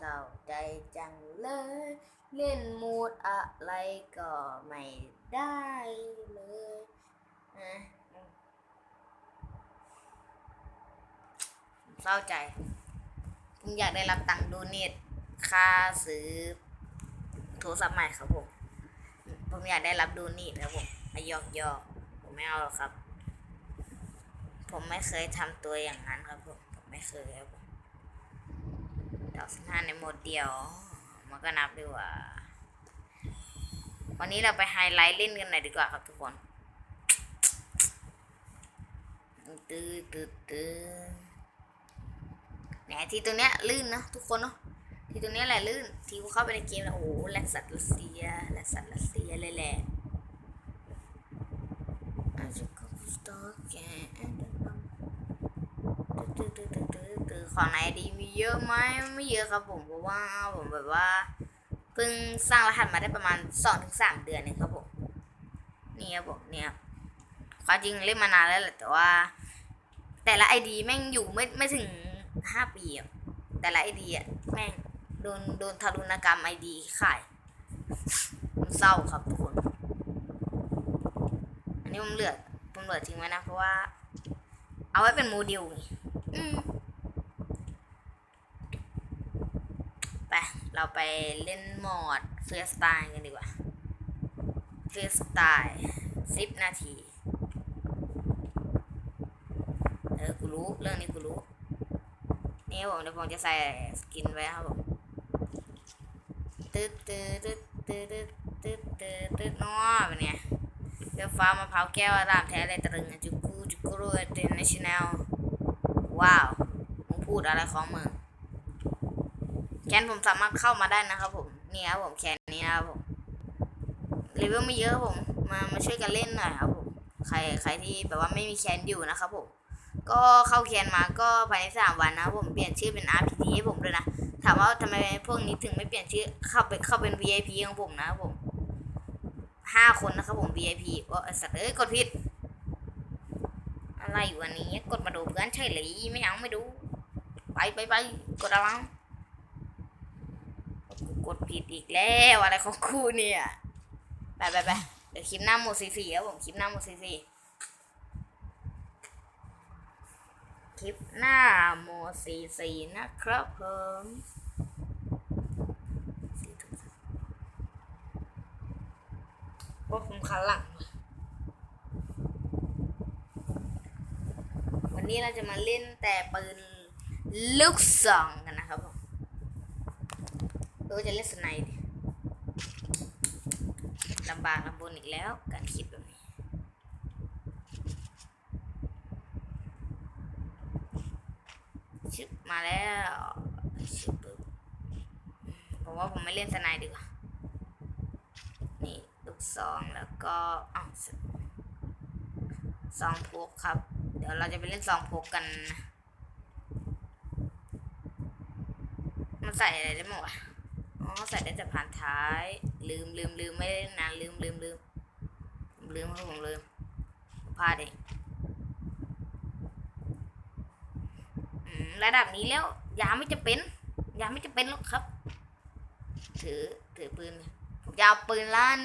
เศร้าใจจังเลย เล่นมูดอะไรก็ไม่ได้เลยนะเศร้าใจ ผมอยากได้รับตังค์ดเนทค่าซื้อโทรศัพท์ใหม่ครับผม ผมอยากได้รับดเนทครับผมอายอกยอกผมไม่เอาหรอกครับ ผมไม่เคยทำตัวอย่างนั้นครับผม ผมไม่เคยครับผม ดอกสิบห้าในโหมดเดียว มันก็นับดีกว่า วันนี้เราไปไฮไลท์เล่นกันหน่อยดีกว่าครับทุกคนตื้อตื้อตื้อแหนที่ตรงเนี้ยลื่นนะทุกคนเนาะที่ตรงเนี้ยแหละลื่น ที่กูเข้าไปในเกมแล้วโอ้โหแลกสัตว์รัสเซียแลกสัตว์รัสเซียเลยแหละอาจจะก็สตอแกตื้อตื้อตื้อตื้อตื้อ ของไหนดีมีเยอะไหมไม่เยอะครับผมเพราะว่าผมแบบว่าเพิ่งสร้างรหัสมาได้ประมาณสองถึงสามเดือนเองครับผมนี่ครับผมเนี่ยความจริงเล่นมานานแล้วแหละแต่ว่า แต่ละไอดีแม่งอยู่ไม่ไม่ถึงห้าปีอะแต่ละไอดีอะแม่งโดนโดนทารุณกรรมไอดีขายมันเศร้าครับทุกคน อันนี้ผมเหลือผมเหลือทิ้งไว้นะเพราะว่า เอาไว้เป็นโมเดลอืม ไป เราไปเล่นโหมดเฟรสไตล์กันดีกว่าเฟรสไตล์สิบนาที เออ กูรู้ เรื่องนี้กูรู้ นี่ผมเดี๋ยวผมจะใส่สกินไว้ครับผมตึ๊ดตึ๊ดตึ๊ดตึ๊ดตึ๊ดตึ๊ดตึ๊ดน้อเป็นไงเรือฟ้ามะพร้าวแก้วรามแท้เลยตรึงจุกูจุกูรูเดนเนชั่นแนลว้าวมึงพูดอะไรของมึง แคนผมสามารถเข้ามาได้นะครับผมนี่ครับผมแคนนี้นะครับผมเลเวลไม่เยอะครับผมมามาช่วยกันเล่นหน่อยครับผมใครใครที่แบบว่าไม่มีแคนอยู่นะครับผมก็เข้าแคนมาก็ภายในสามวันนะผมเปลี่ยนชื่อเป็น RPG ให้ผมด้วยนะถามว่าทำไมพวกนี้ถึงไม่เปลี่ยนชื่อเข้าไปเข้าเป็น VIP ของผมนะครับผมห้าคนนะครับผม VIP โอ้สัตว์เอ้ยกดผิด อะไรอยู่อันนี้กดมาดูเพื่อนใช่เลยไม่เอาไม่ดู ไปไปไปกดอะไร ดผิดอีกแล้วอะไรของกูเนี่ยไปไปไปเดี๋ยวคลิปหน้าโมซีซีครับผมคลิปหน้าโมซีซีคลิปหน้าโมซีซีนะครับผมโอ้ผมขาหลัง วันนี้เราจะมาเล่นแต่ปืนลูกซองกันนะครับผม เออจะเล่นสไนด์ลำบากลำบนอีกแล้ว การคิดแบบนี้ชึบมาแล้วชึบปึ๊บผมว่าผมไม่เล่นสไนด์ดีกว่า นี่ลูกซองแล้วก็อ้าวซองพกครับ เดี๋ยวเราจะไปเล่นซองพกกัน มันใส่อะไรได้บ้างวะ อ๋อใส่ได้แต่ผ่านท้าย ลืมลืมลืมไม่ได้นานลืมลืมลืมลืมครับผมลืมพลาดเองระดับนี้แล้ว ยาไม่จะเป็น ยาไม่จะเป็นหรอกครับ ถือถือปืนผมจะเอาปืนล้าน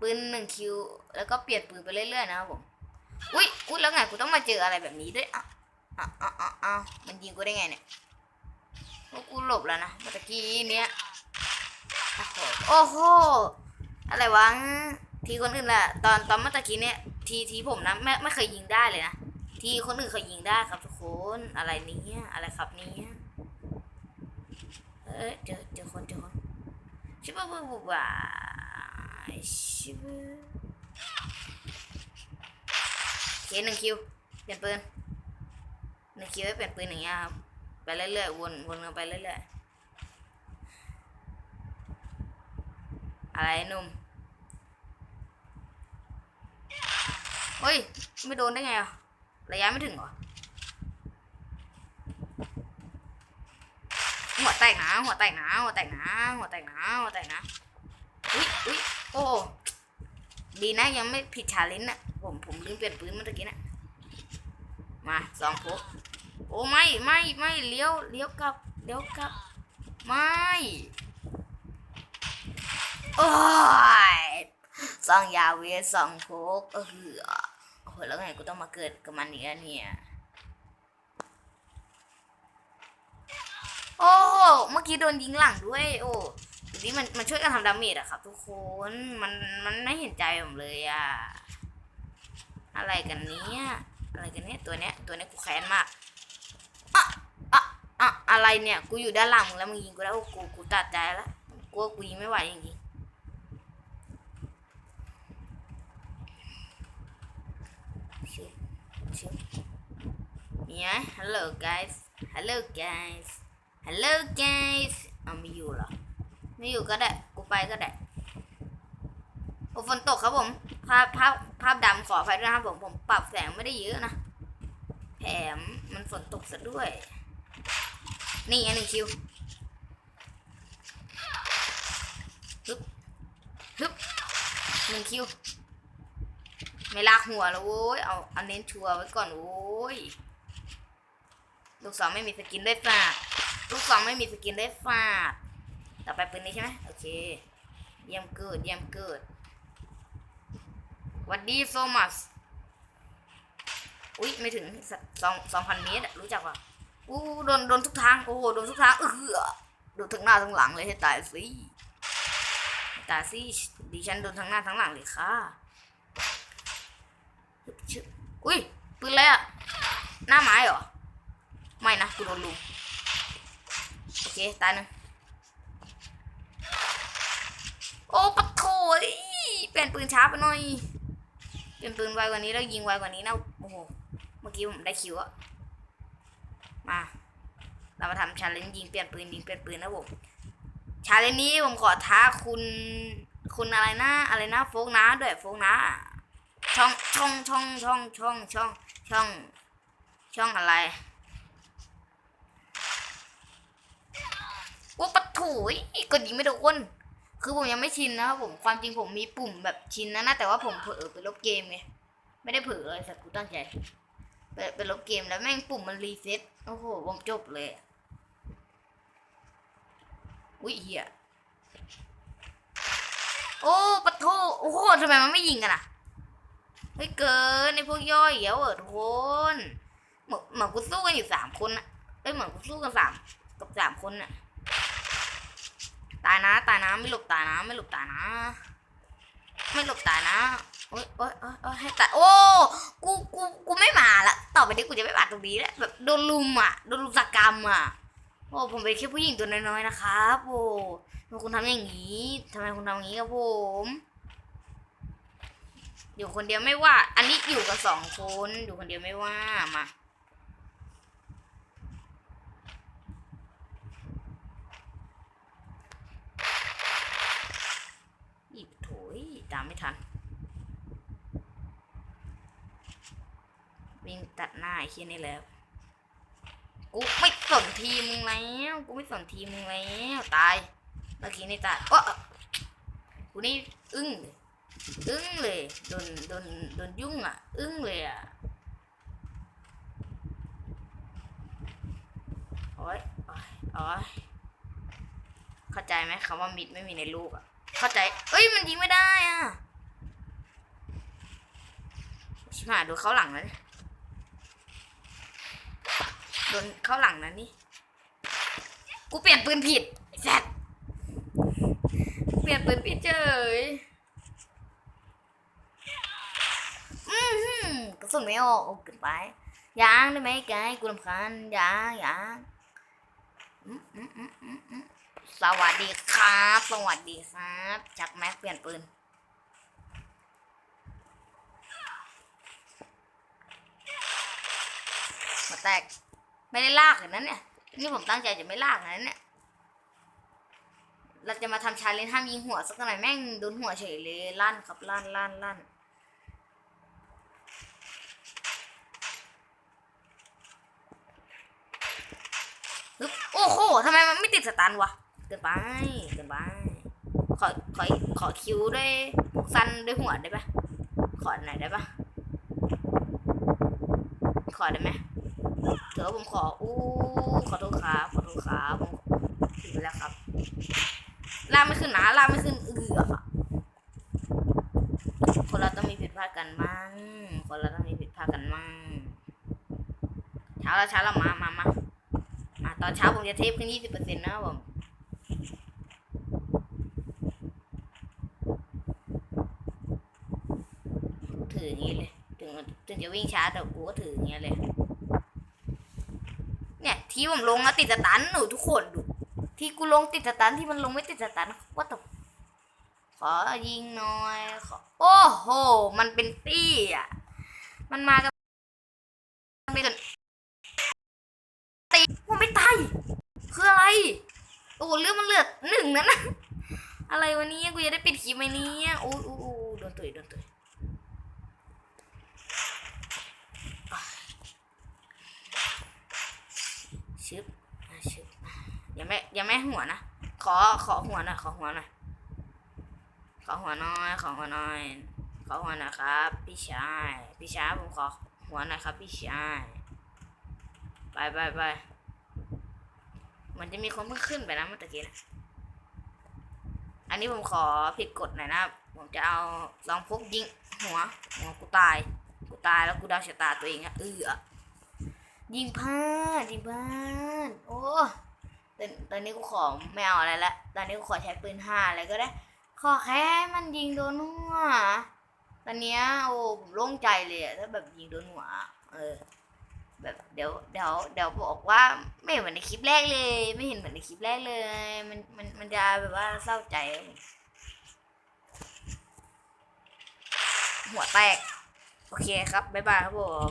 ปืนหนึ่งคิว แล้วก็เปลี่ยนปืนไปเรื่อยๆนะครับผมอุ้ยอุ้ยแล้วไงกูต้องมาเจออะไรแบบนี้ด้วยอะอะอะอะมันยิงกูได้ไงเนี่ยกูหลบแล้วนะเมื่อกี้เนี้ย โอ้โห อะไรวะ ทีคนอื่นแหละตอนตอนเมื่อตะกี้เนี่ย ทีทีผมนะไม่ไม่เคยยิงได้เลยนะ ทีคนอื่นเคยยิงได้ครับทุกคน อะไรนี้อะไรครับนี้เอ้ยเจอเจอคนเจอคนชิบะบุบะชิบะเคหนึ่งคิว เปลี่ยนปืนหนึ่งคิวให้เปลี่ยนปืนอย่างเงี้ยครับ ไปเรื่อยๆวนวนกันไปเรื่อยๆ อะไรหนุ่มเฮ้ย ไม่โดนได้ไงอะ ระยะไม่ถึงเหรอ หัวแตกนะ หัวแตกนะ หัวแตกนะ หัวแตกนะ หัวแตกนะ อุ้ยอุ้ยโอ้ดีนะยังไม่ผิดชาเลนจ์น่ะผมผมลืมเปลี่ยนปืนเมื่อกี้น่ะมาสองพกโอ้ไม่ไม่ไม่เลี้ยวเลี้ยวกลับเลี้ยวกลับ ไม่ โอ้ยสองยาเวสสองโพกเออโอ้โหแล้วไงกูต้องมาเกิดกับมันเนี่ยเนี่ยโอ้โหเมื่อกี้โดนยิงหลังด้วย โอ้ทีนี้มันมันช่วยกันทำดาเมจอะครับ ทุกคนมันมันไม่เห็นใจผมเลยอะอะไรกันเนี้ยอะไรกันเนี้ยตัวเนี้ยตัวเนี้ยกูแค้นมากอะอะอะอะไรเนี่ย กูอยู่ด้านหลังแล้วมึงยิงกูแล้วกูกูตัดใจแล้วกูว่ากูยิงไม่ไหวจริงๆชิบชิบ มีไหม hello guys hello guys hello guys เอาไม่อยู่หรอ ไม่อยู่ก็ได้ กูไปก็ได้ โอ้ฝนตกครับผม ภาพภาพภาพดำขออภัยด้วยนะครับผม ผมปรับแสงไม่ได้เยอะนะ แถมมันฝนตกซะด้วย นี่อันหนึ่งคิวฮึบฮึบหนึ่งคิว ไม่ลากหัวแล้วโว้ย เอาเอาเน้นชัวร์ไว้ก่อนโว้ย ลูกสองไม่มีสกินได้ฝากลูกสองไม่มีสกินได้ฝากต่อไปปืนนี้ใช่ไหมโอเค เยี่ยมเกิดเยี่ยมเกิดวัดดีโซมัสอุ้ยไม่ถึงสองสองพันเมตรรู้จักป่ะอู้โดนโดนทุกทาง โอ้โหโดนทุกทางเออโดนทั้งหน้าทั้งหลังเลยให้ตายสิตายสิดิฉันโดนทั้งหน้าทั้งหลังเลยค่ะอุ้ยปืนอะไรอะหน้าไม้เหรอ ไม่นะกูโดนลุมโอเค ตายหนึ่งโอ้ปะโถยเปลี่ยนปืนช้าไปหน่อย เปลี่ยนปืนไวกว่านี้แล้วยิงไวกว่านี้นะโอ้โห เมื่อกี้ผมได้คิวอะมา เรามาทำชาเลนจ์ยิงเปลี่ยนปืนยิงเปลี่ยนปืนนะผมชาเลนจ์นี้ผมขอท้าคุณคุณอะไรนะอะไรนะโฟกนะด้วยโฟกนะช่องช่องช่องช่องช่องช่องช่องช่องอะไร โอ้ปะโถุยกดยิงไม่โดนคือผมยังไม่ชินนะครับผมความจริงผมมีปุ่มแบบชินนะนะแต่ว่าผมเผลอไปลบเกมไงไม่ได้เผลอเลยสักกูตั้งใจไปไปลบเกมแล้วแม่งปุ่มมันรีเซ็ตโอ้โหผมจบเลยอุ้ยเฮียโอ้ปะโถโอ้โหทำไมมันไม่ยิงกันอะเฮ้ยเกินในพวกย่อยเหี้ยวเออทุกคนเหมือนเหมือนกูสู้กันอยู่สามคนอะเอ้ยเหมือนกูสู้กันสามกับสามคนอะ ตายนะตายนะไม่หลบตายนะ ไม่หลบตายนะ ไม่หลบตายนะโอ๊ยโอ๊ยโอ๊ยโอ๊ยให้ตายโอ้กูกูกูไม่มาละต่อไปนี้กูจะไม่มาตรงนี้แล้วแบบโดนลุมอะโดนลุมสกรรมอะโอ้ผมเป็นแค่ผู้หญิงตัวน้อยๆนะครับโอ้ทำไมคุณทำอย่างนี้ทำไมคุณทำอย่างนี้กับผมอยู่คนเดียวไม่ว่า อันนี้อยู่กันสองคนอยู่คนเดียวไม่ว่ามา หยิบโถยตามไม่ ทัน วิ่งตัดหน้าไอ้เคียนี่แล้ว กูไม่สนทีมึงแล้ว กูไม่สนทีมึงแล้ว ตาย เมื่อกี้นี่ตายโอ้กูนี่อึ้งอึ้งเลย โดน โดน โดนยุ่งอะ อึ้งเลยอะโอ้ยโอ้ยโอ้ยเข้าใจไหมคำว่ามิดไม่มีในลูกอะ เข้าใจ เอ้ย มันยิงไม่ได้อะ ชิบหายดูเข้าหลังแล้วเนี่ยโดนเข้าหลังนะนี่ กูเปลี่ยนปืนผิดแซดเปลี่ยนปืนผิดเฉยอือหือกระสุนไม่ออกโอ้เกินไปยางได้ไหมไกายกูรำคาญยางยางอืมอืมอืมอืมอืมสวัสดีครับ สวัสดีครับ จักแม็กเปลี่ยนปืน มา แตก ไม่ได้ลากเลยนั้นเนี่ย นี่ผมตั้งใจจะไม่ลากนะเนี่ย เราจะมาทำชาเลนจ์ห้ามยิงหัวสักหน่อยแม่งโดนหัวเฉยเลยลั่นครับลั่นลั่นลั่นโอ้โหทำไมมันไม่ติดสตันวะ เกินไป เกินไป ขอ ขอ ขอคิวด้วยสั้นด้วยหัวได้ปะขอหน่อยได้ปะขอได้ไหม เถอะผมขออู้ขอโทษครับขอโทษครับผมผิดไปแล้วครับล่าไม่ขึ้นนะล่าไม่ขึ้นเอือกอะคนเราต้องมีผิดพลาดกันมั่งคนเราต้องมีผิดพลาดกันมั่งเช้าแล้วเช้าแล้วมามามามาตอนเช้าผมจะเทปขึ้นยี่สิบเปอร์เซ็นต์นะครับผมถืออย่างนี้เลยถึงถึงจะวิ่งช้าแต่กูก็ถืออย่างเงี้ยเลย ที่ผมลงอะติดสตันหนูทุกคนดู ที่กูลงติดสตันที่มันลงไม่ติดสตันว่าต่ขอยิงหน่อยขอโอ้โห มันเป็นตี้อะ มันมากันไม่กันตีผมไม่ตายคืออะไร โอ้เรื่องมันเลือดหนึ่งนั่นนะอะไรวันนี้กูจะได้ปิดคลิปไหมเนี่ยโอ้โอ้โอ้โดนตุยโดนตุย ชึบอะ ชึบอะยังไม่ยังไม่หัวนะ ขอขอหัวหน่อยขอหัวหน่อยขอหัวน่อย ขอหัวน่อย ขอหัวหน่อยครับ พี่ชาย พี่ชายผมขอหัวหน่อยครับ พี่ชาย ไปไปไปมันจะมีคนเพิ่งขึ้นไปนะเมื่อตะกี้นะอันนี้ผมขอผิดกฎหน่อยนะ ผมจะเอาลองพกยิงหัวหัวกูตาย กูตายแล้วกูดาวชะตาตัวเองอะเออ ยิงพลาดยิงพลาดโอ้ตอนตอนนี้กูขอไม่เอาอะไรละตอนนี้กูขอใช้ปืนห้าอะไรก็ได้ ขอแค่มันยิงโดนหัวตอนเนี้ยโอ้ผมโล่งใจเลยอะถ้าแบบยิงโดนหัวเออ แบบเดี๋ยวเดี๋ยวเดี๋ยวบอกว่าไม่เห็นเหมือนในคลิปแรกเลย ไม่เห็นเหมือนในคลิปแรกเลย มันมันมันจะแบบว่าเศร้าใจ หัวแตก โอเคครับบ๊ายบายครับผม